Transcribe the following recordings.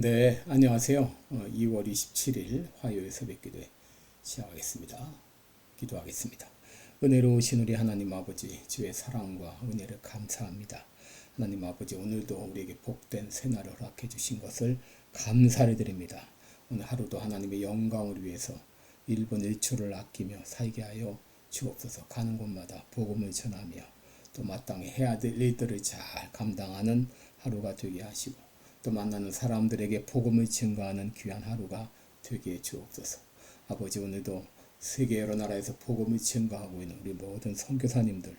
네, 안녕하세요. 어, 2월 27일 화요일 새벽 기도 시작하겠습니다. 기도하겠습니다. 은혜로우신 우리 하나님 아버지, 주의 사랑과 은혜를 감사합니다. 하나님 아버지, 오늘도 우리에게 복된 새날을 허락해 주신 것을 감사를 드립니다. 오늘 하루도 하나님의 영광을 위해서 1분 1초를 아끼며 살게 하여 주옵소서 가는 곳마다 복음을 전하며 또 마땅히 해야 될 일들을 잘 감당하는 하루가 되게 하시고 또 만나는 사람들에게 복음을 증거하는 귀한 하루가 되게 해 주옵소서. 아버지 오늘도 세계 여러 나라에서 복음을 증거하고 있는 우리 모든 선교사님들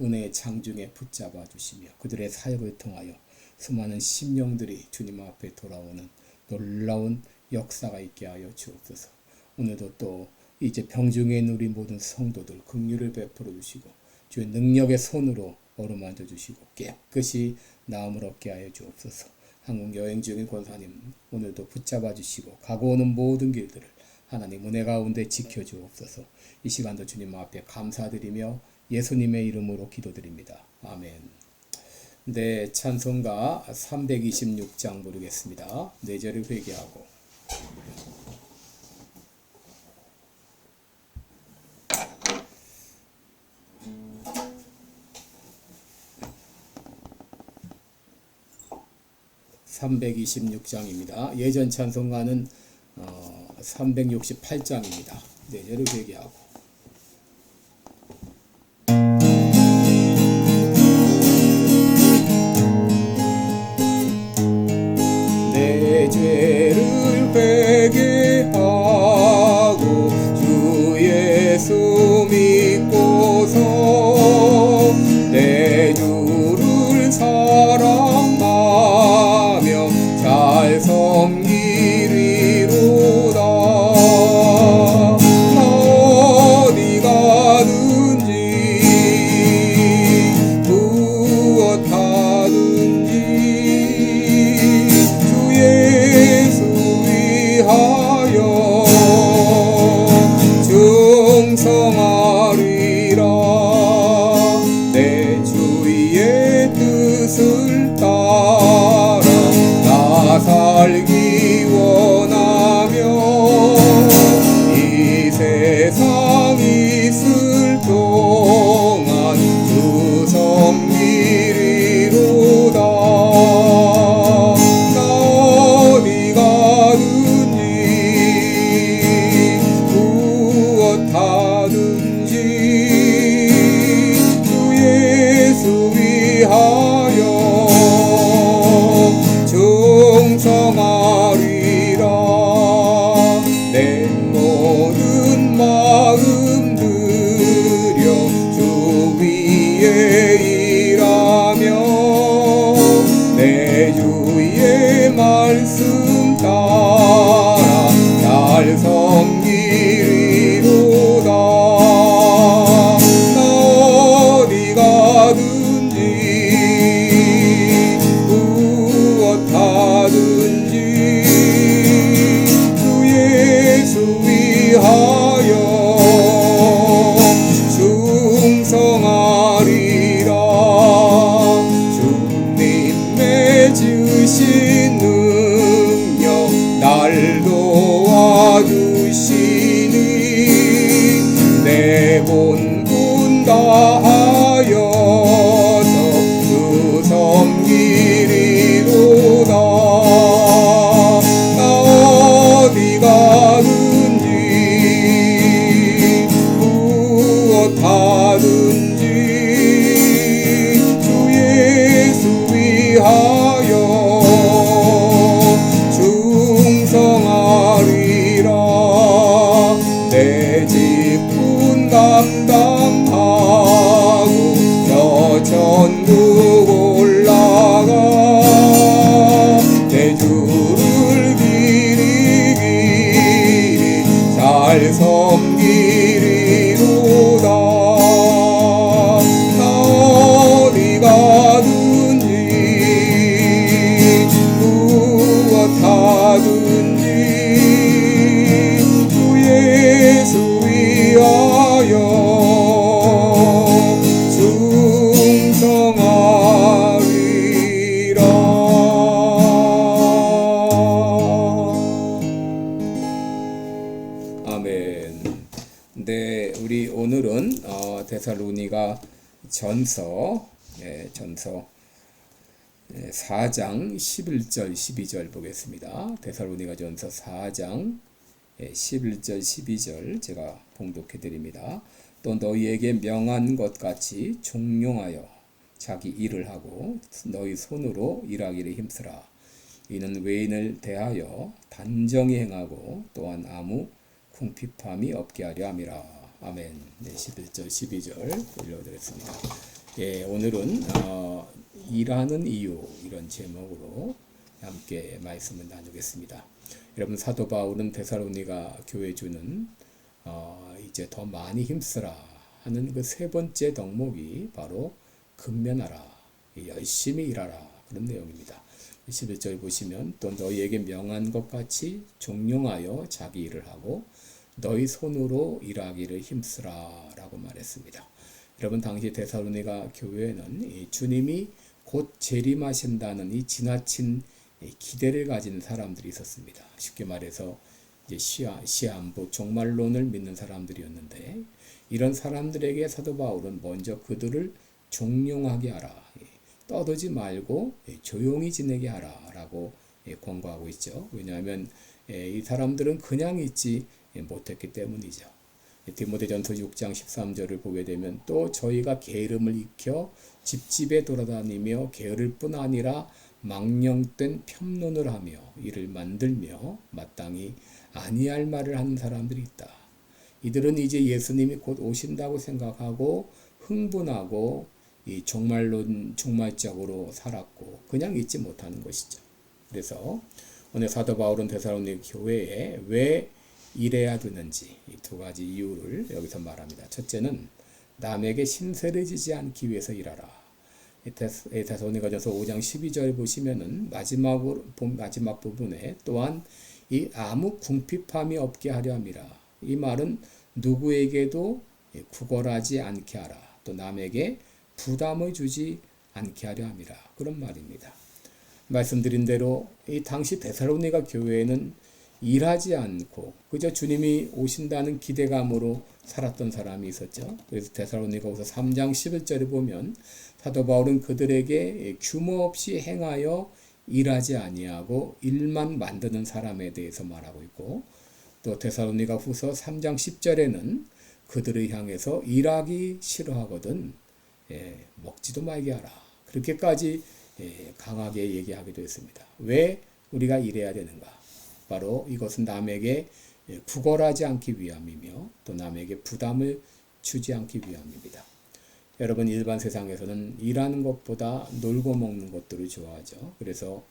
은혜의 장중에 붙잡아 주시며 그들의 사역을 통하여 수많은 심령들이 주님 앞에 돌아오는 놀라운 역사가 있게 하여 주옵소서. 오늘도 또 이제 병중에 있는 우리 모든 성도들 긍휼을 베풀어 주시고 주의 능력의 손으로 어루만져 주시고 깨끗이 나음을 얻게 하여 주옵소서. 한국 여행 중인 권사님 오늘도 붙잡아 주시고 가고 오는 모든 길들을 하나님 은혜 가운데 지켜 주옵소서. 이 시간도 주님 앞에 감사드리며 예수님의 이름으로 기도드립니다. 아멘. 네, 찬송가 326장 부르겠습니다. 네 절을 회개하고 326장입니다. 예전 찬송가는 어, 368장입니다. 네 절을 회개하고 데살로니가 전서 예, 전서 예, 4장 11절 12절 보겠습니다. 데살로니가 전서 4장 예, 11절 12절 제가 봉독해 드립니다. 또 너희에게 명한 것 같이 종용하여 자기 일을 하고 너희 손으로 일하기를 힘쓰라. 이는 외인을 대하여 단정히 행하고 또한 아무 궁핍함이 없게 하려 함이라. 아멘. 네, 11절 12절 올려드렸습니다. 예, 오늘은 어, 일하는 이유 이런 제목으로 함께 말씀을 나누겠습니다. 여러분 사도 바울은 데살로니가 교회 주는 어, 이제 더 많이 힘쓰라 하는 그 세 번째 덕목이 바로 근면하라, 열심히 일하라 그런 내용입니다. 11절 보시면 또 너희에게 명한 것 같이 종용하여 자기 일을 하고 너희 손으로 일하기를 힘쓰라 라고 말했습니다. 여러분 당시 데살로니가 교회는 주님이 곧 재림하신다는 이 지나친 기대를 가진 사람들이 있었습니다. 쉽게 말해서 이제 시아, 시한부 종말론을 믿는 사람들이었는데 이런 사람들에게 사도 바울은 먼저 그들을 종용하게 하라. 떠들지 말고 조용히 지내게 하라라고 권고하고 있죠. 왜냐하면 이 사람들은 그냥 있지 못했기 때문이죠. 디모데전서 6장 13절을 보게 되면 또 저희가 게으름을 익혀 집집에 돌아다니며 게으를 뿐 아니라 망령된 편론을 하며 이를 만들며 마땅히 아니할 말을 하는 사람들이 있다. 이들은 이제 예수님이 곧 오신다고 생각하고 흥분하고 이 종말론 종말적으로 살았고 그냥 잊지 못하는 것이죠. 그래서 오늘 사도 바울은 데살로니 교회에 왜 일해야 되는지 이 두 가지 이유를 여기서 말합니다. 첫째는 남에게 신세를 지지 않기 위해서 일하라. 데살로니가전서 5장 12절 보시면은 마지막으로 마지막 부분에 또한 이 아무 궁핍함이 없게 하려 함이라. 이 말은 누구에게도 구걸하지 않게 하라. 또 남에게 부담을 주지 않게 하려 함이라. 그런 말입니다. 말씀드린 대로 이 당시 데살로니가 교회에는 일하지 않고 그저 주님이 오신다는 기대감으로 살았던 사람이 있었죠. 그래서 데살로니가후서 3장 11절에 보면 사도 바울은 그들에게 규모 없이 행하여 일하지 아니하고 일만 만드는 사람에 대해서 말하고 있고 또 데살로니가후서 3장 10절에는 그들을 향해서 일하기 싫어하거든 예, 먹지도 말게 하라. 그렇게까지 예, 강하게 얘기하기도 했습니다. 왜 우리가 일해야 되는가? 바로 이것은 남에게 예, 구걸하지 않기 위함이며 또 남에게 부담을 주지 않기 위함입니다. 여러분 일반 세상에서는 일하는 것보다 놀고 먹는 것들을 좋아하죠. 그래서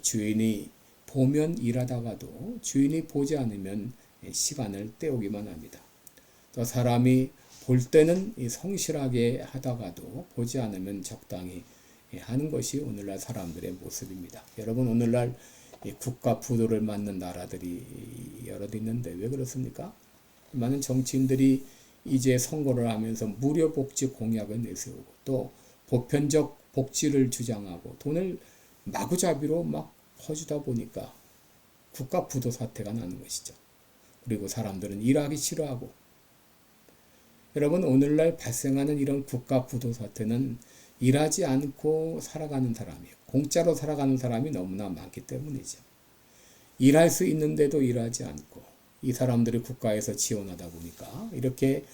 주인이 보면 일하다가도 주인이 보지 않으면 시간을 때우기만 합니다. 또 사람이 볼 때는 성실하게 하다가도 보지 않으면 적당히 하는 것이 오늘날 사람들의 모습입니다. 여러분 오늘날 국가 부도를 맞는 나라들이 여러 있는데 왜 그렇습니까? 많은 정치인들이 이제 선거를 하면서 무료 복지 공약을 내세우고 또 보편적 복지를 주장하고 돈을 마구잡이로 막 퍼주다 보니까 국가 부도 사태가 나는 것이죠. 그리고 사람들은 일하기 싫어하고 여러분 오늘날 발생하는 이런 국가 부도 사태는 일하지 않고 살아가는 사람이요. 공짜로 살아가는 사람이 너무나 많기 때문이죠. 일할 수 있는데도 일하지 않고 이 사람들이 국가에서 지원하다 보니까 이렇게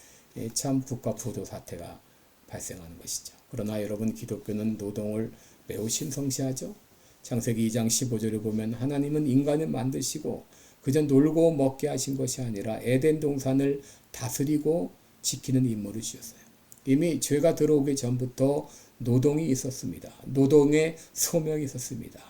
참 국가 부도 사태가 발생하는 것이죠. 그러나 여러분 기독교는 노동을 매우 신성시하죠. 창세기 2장 15절을 보면 하나님은 인간을 만드시고 그저 놀고 먹게 하신 것이 아니라 에덴 동산을 다스리고 지키는 임무를 주셨어요. 이미 죄가 들어오기 전부터 노동이 있었습니다. 노동의 소명이 있었습니다.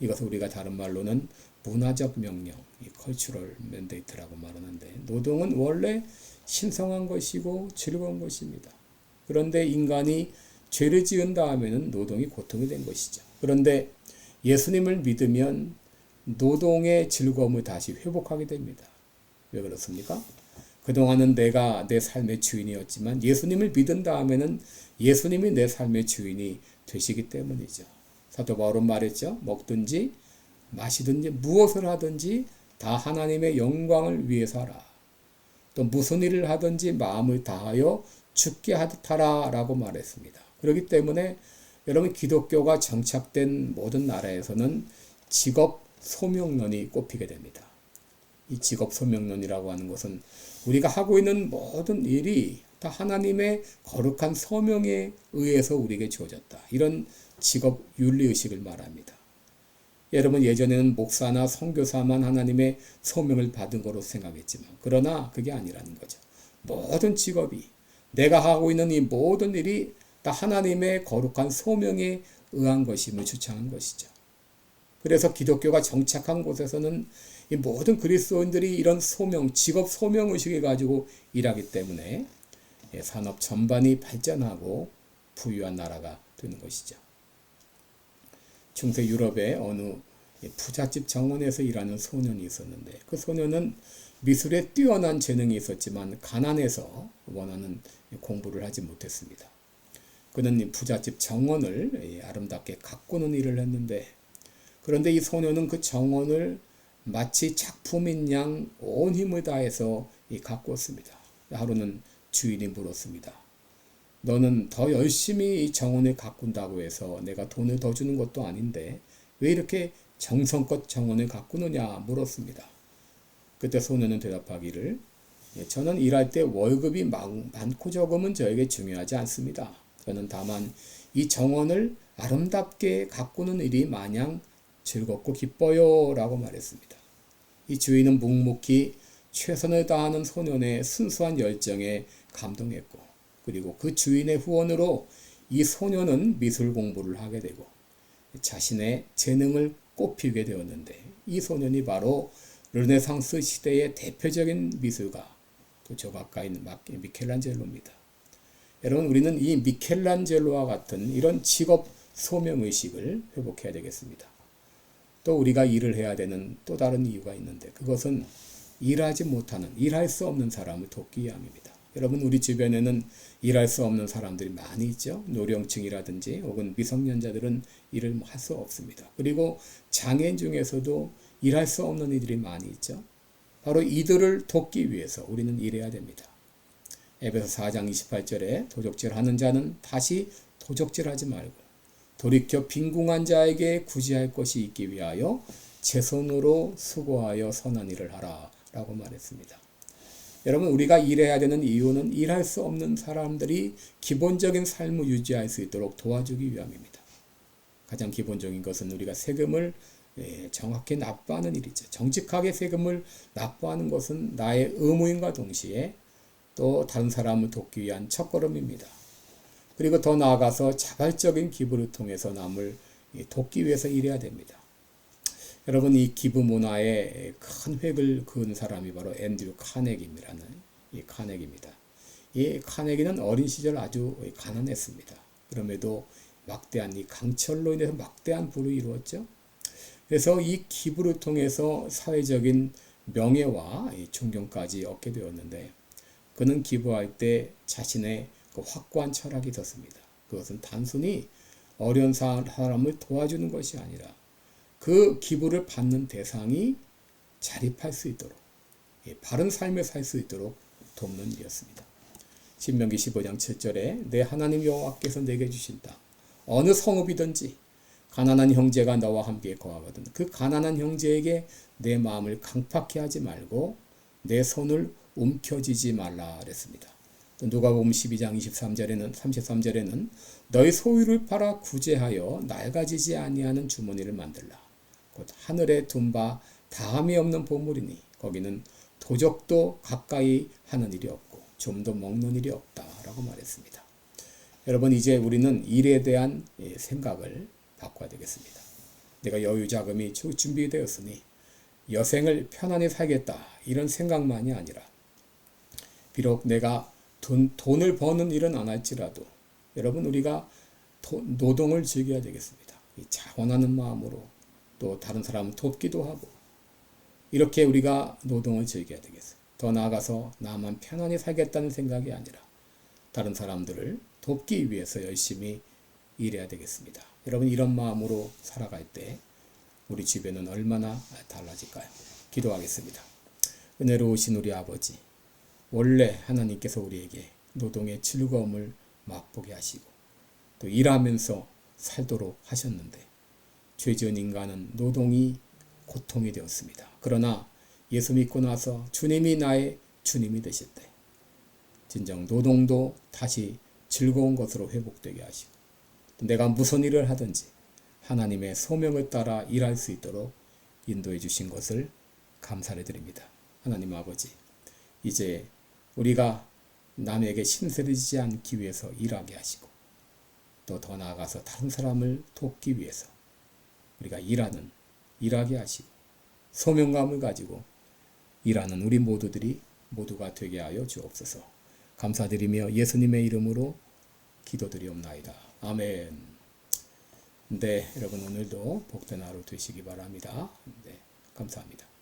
이것을 우리가 다른 말로는 문화적 명령, 이 컬처럴 맨데이트라고 말하는데 노동은 원래 신성한 것이고 즐거운 것입니다. 그런데 인간이 죄를 지은 다음에는 노동이 고통이 된 것이죠. 그런데 예수님을 믿으면 노동의 즐거움을 다시 회복하게 됩니다. 왜 그렇습니까? 그동안은 내가 내 삶의 주인이었지만 예수님을 믿은 다음에는 예수님이 내 삶의 주인이 되시기 때문이죠. 사도 바울은 말했죠. 먹든지 마시든지 무엇을 하든지 다 하나님의 영광을 위해서 하라. 또 무슨 일을 하든지 마음을 다하여 죽게 하더라라고 말했습니다. 그렇기 때문에 여러분 기독교가 정착된 모든 나라에서는 직업 소명론이 꼽히게 됩니다. 이 직업 소명론이라고 하는 것은 우리가 하고 있는 모든 일이 다 하나님의 거룩한 소명에 의해서 우리에게 주어졌다. 이런 직업 윤리 의식을 말합니다. 여러분 예전에는 목사나 선교사만 하나님의 소명을 받은 거로 생각했지만 그러나 그게 아니라는 거죠. 모든 직업이 내가 하고 있는 이 모든 일이 다 하나님의 거룩한 소명에 의한 것임을 주창한 것이죠. 그래서 기독교가 정착한 곳에서는 이 모든 그리스도인들이 이런 소명, 직업 소명 의식을 가지고 일하기 때문에 예, 산업 전반이 발전하고 부유한 나라가 되는 것이죠. 중세 유럽의 어느 부잣집 정원에서 일하는 소년이 있었는데 그 소년은 미술에 뛰어난 재능이 있었지만 가난해서 원하는 공부를 하지 못했습니다. 그는 부잣집 정원을 아름답게 가꾸는 일을 했는데 그런데 이 소년은 그 정원을 마치 작품인 양 온 힘을 다해서 가꾸었습니다. 하루는 주인이 물었습니다. 너는 더 열심히 이 정원을 가꾼다고 해서 내가 돈을 더 주는 것도 아닌데 왜 이렇게 정성껏 정원을 가꾸느냐 물었습니다. 그때 소년은 대답하기를 예, 저는 일할 때 월급이 많고 적으면 저에게 중요하지 않습니다. 저는 다만 이 정원을 아름답게 가꾸는 일이 마냥 즐겁고 기뻐요 라고 말했습니다. 이 주인은 묵묵히 최선을 다하는 소년의 순수한 열정에 감동했고 그리고 그 주인의 후원으로 이 소년은 미술 공부를 하게 되고 자신의 재능을 꽃피우게 되었는데 이 소년이 바로 르네상스 시대의 대표적인 미술가 또 저 가까이 있는 미켈란젤로입니다. 여러분 우리는 이 미켈란젤로와 같은 이런 직업 소명 의식을 회복해야 되겠습니다. 또 우리가 일을 해야 되는 또 다른 이유가 있는데 그것은 일하지 못하는 일할 수 없는 사람을 돕기 위함입니다. 여러분 우리 주변에는 일할 수 없는 사람들이 많이 있죠. 노령층이라든지 혹은 미성년자들은 일을 할 수 없습니다. 그리고 장애인 중에서도 일할 수 없는 이들이 많이 있죠. 바로 이들을 돕기 위해서 우리는 일해야 됩니다. 에베소 4장 28절에 도적질하는 자는 다시 도적질하지 말고 돌이켜 빈궁한 자에게 구제할 것이 있기 위하여 제 손으로 수고하여 선한 일을 하라 라고 말했습니다. 여러분 우리가 일해야 되는 이유는 일할 수 없는 사람들이 기본적인 삶을 유지할 수 있도록 도와주기 위함입니다. 가장 기본적인 것은 우리가 세금을 예, 정확히 납부하는 일이죠. 정직하게 세금을 납부하는 것은 나의 의무인과 동시에 또 다른 사람을 돕기 위한 첫걸음입니다. 그리고 더 나아가서 자발적인 기부를 통해서 남을 돕기 위해서 일해야 됩니다. 여러분 이 기부 문화에 큰 획을 그은 사람이 바로 앤드류 카네기라는 이 카네기입니다. 이 카네기는 어린 시절 아주 가난했습니다. 그럼에도 막대한 이 강철로 인해서 막대한 부를 이루었죠. 그래서 이 기부를 통해서 사회적인 명예와 존경까지 얻게 되었는데 그는 기부할 때 자신의 그 확고한 철학이 있었습니다. 그것은 단순히 어려운 사람을 도와주는 것이 아니라 그 기부를 받는 대상이 자립할 수 있도록 예, 바른 삶을 살 수 있도록 돕는 일이었습니다. 신명기 15장 7절에 내 하나님 여호와께서 내게 주신 땅 어느 성읍이든지 가난한 형제가 너와 함께 거하거든 그 가난한 형제에게 내 마음을 강팍해 하지 말고 내 손을 움켜쥐지 말라 그랬습니다. 누가복음 12장 23절에는 33절에는 너희 소유를 팔아 구제하여 낡아지지 아니하는 주머니를 만들라. 곧 하늘에 둔 바 다함이 없는 보물이니 거기는 도적도 가까이 하는 일이 없고 좀도 먹는 일이 없다라고 말했습니다. 여러분 이제 우리는 일에 대한 예, 생각을 바꿔야 되겠습니다. 내가 여유 자금이 준비되었으니 여생을 편안히 살겠다 이런 생각만이 아니라 비록 내가 돈, 돈을 버는 일은 안 할지라도 여러분 우리가 도, 노동을 즐겨야 되겠습니다. 자원하는 마음으로 또 다른 사람을 돕기도 하고 이렇게 우리가 노동을 즐겨야 되겠어요. 더 나아가서 나만 편안히 살겠다는 생각이 아니라 다른 사람들을 돕기 위해서 열심히 일해야 되겠습니다. 여러분 이런 마음으로 살아갈 때 우리 주변은 얼마나 달라질까요? 기도하겠습니다. 은혜로우신 우리 아버지 원래 하나님께서 우리에게 노동의 즐거움을 맛보게 하시고 또 일하면서 살도록 하셨는데 죄 지은 인간은 노동이 고통이 되었습니다. 그러나 예수 믿고 나서 주님이 나의 주님이 되셨대. 진정 노동도 다시 즐거운 것으로 회복되게 하시고 또 내가 무슨 일을 하든지 하나님의 소명을 따라 일할 수 있도록 인도해 주신 것을 감사를 드립니다. 하나님 아버지, 이제 우리가 남에게 신세지지 않기 위해서 일하게 하시고 또 더 나아가서 다른 사람을 돕기 위해서 우리가 일하는 일하게 하시고 소명감을 가지고 일하는 우리 모두들이 모두가 되게 하여 주옵소서. 감사드리며 예수님의 이름으로 기도드리옵나이다. 아멘. 네, 여러분 오늘도 복된 하루 되시기 바랍니다. 네, 감사합니다.